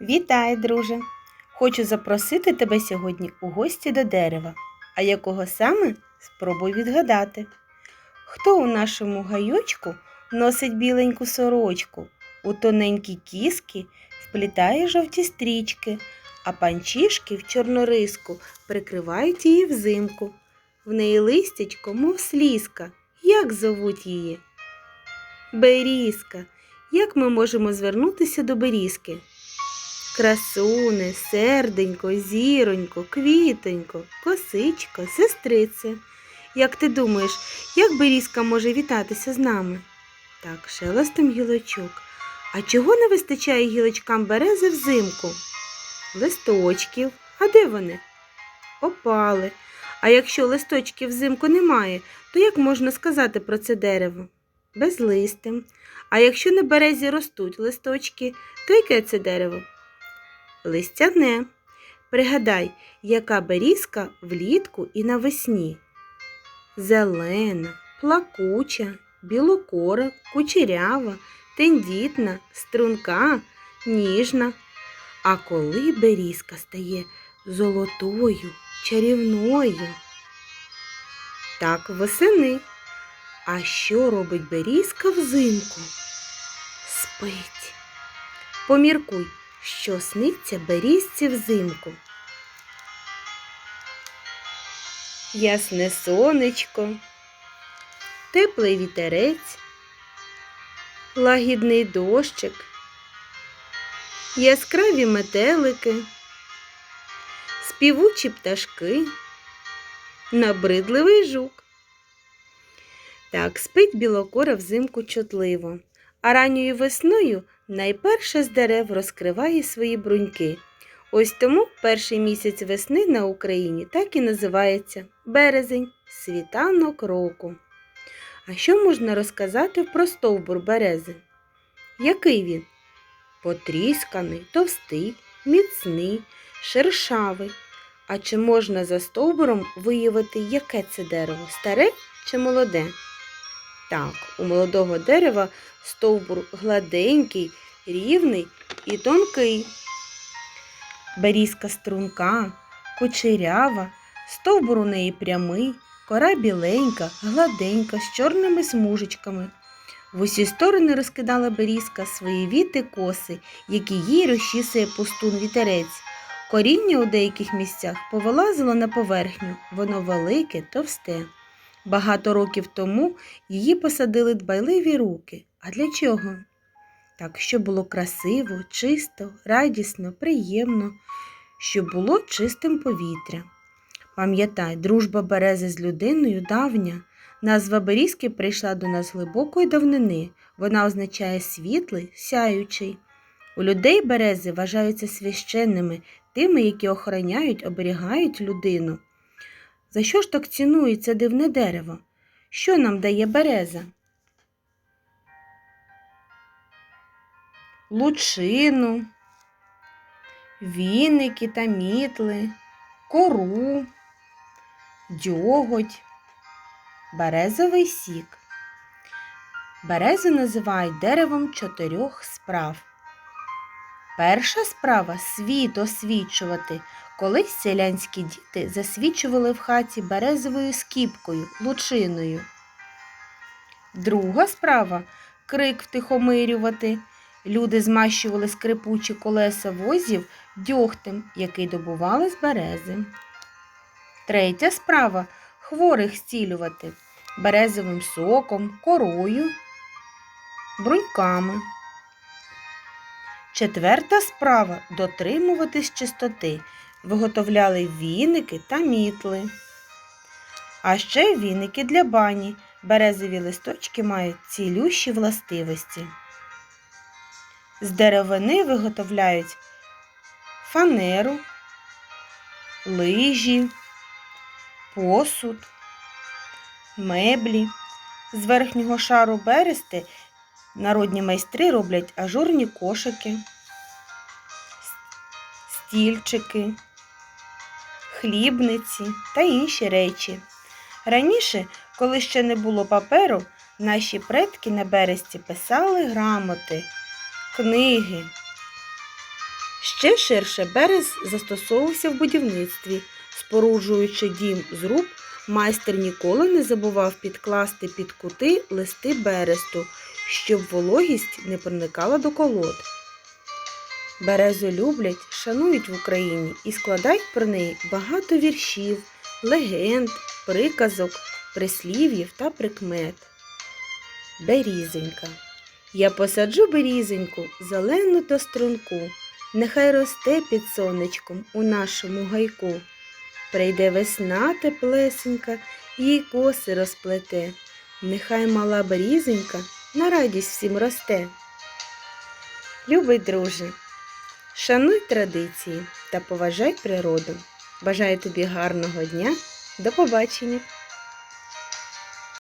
Вітай, друже! Хочу запросити тебе сьогодні у гості до дерева. А якого саме спробуй відгадати. Хто у нашому гайочку носить біленьку сорочку, у тоненькі кіски вплітає жовті стрічки, а панчішки в чорнориску прикривають її взимку. В неї листячко, мов слізка. Як зовуть її? Берізка. Як ми можемо звернутися до берізки? Красуне, серденько, зіронько, квітонько, косичко, сестрице. Як ти думаєш, як берізка може вітатися з нами? Так, шелестом гілочок. А чого не вистачає гілочкам берези взимку? Листочків. А де вони? Опали. А якщо листочків взимку немає, то як можна сказати про це дерево? Безлистим. А якщо на березі ростуть листочки, то яке це дерево? Листяне. Пригадай, яка берізка влітку і навесні. Зелена, плакуча, білокора, кучерява, тендітна, струнка, ніжна. А коли берізка стає золотою, чарівною? Так восени. А що робить берізка взимку? Спить. Поміркуй, що сниться берізці взимку. Ясне сонечко, теплий вітерець, лагідний дощик, яскраві метелики, співучі пташки, набридливий жук. Так спить білокора взимку чутливо, а ранньою весною найперше з дерев розкриває свої бруньки. Ось тому перший місяць весни на Україні так і називається березень, світанок року. А що можна розказати про стовбур берези? Який він? Потрісканий, товстий, міцний, шершавий. А чи можна за стовбуром виявити, яке це дерево старе чи молоде? Так, у молодого дерева стовбур гладенький, рівний і тонкий. Берізка струнка, кучерява, стовбур у неї прямий, кора біленька, гладенька, з чорними смужечками. В усі сторони розкидала берізка свої віти коси, які їй розчісує пустун вітерець. Коріння у деяких місцях повилазило на поверхню, воно велике, товсте. Багато років тому її посадили дбайливі руки. А для чого? Так, щоб було красиво, чисто, радісно, приємно, щоб було чистим повітря. Пам'ятай, дружба берези з людиною давня. Назва берізки прийшла до нас глибокої давнини. Вона означає світлий, сяючий. У людей берези вважаються священними, тими, які охороняють, оберігають людину. За що ж так цінується дивне дерево? Що нам дає береза? Лучину, віники та мітли, кору, дьоготь, березовий сік. Березу називають деревом чотирьох справ. Перша справа світ освічувати. Колись селянські діти засвічували в хаті березовою скіпкою, лучиною. Друга справа крик втихомирювати. Люди змащували скрипучі колеса возів дьогтем, який добували з берези. Третя справа хворих зцілювати березовим соком, корою, бруньками. Четверта справа дотримуватись чистоти. Виготовляли віники та мітли. А ще віники для бані. Березові листочки мають цілющі властивості. З деревини виготовляють фанеру, лижі, посуд, меблі. З верхнього шару берести народні майстри роблять ажурні кошики, стільчики, хлібниці та інші речі. Раніше, коли ще не було паперу, наші предки на бересті писали грамоти, книги, Ще ширше берез застосовувався в будівництві. Споруджуючи дім з руб, майстер ніколи не забував підкласти під кути листи бересту, щоб вологість не проникала до колод. Березу люблять, шанують в Україні і складають про неї багато віршів, легенд, приказок, прислів'їв та прикмет. Берізонька. Я посаджу берізоньку, зелену та струнку, нехай росте під сонечком у нашому гайку. Прийде весна теплесенька, їй коси розплете. Нехай мала берізонька на радість всім росте. Любий друже, шануй традиції та поважай природу. Бажаю тобі гарного дня. До побачення!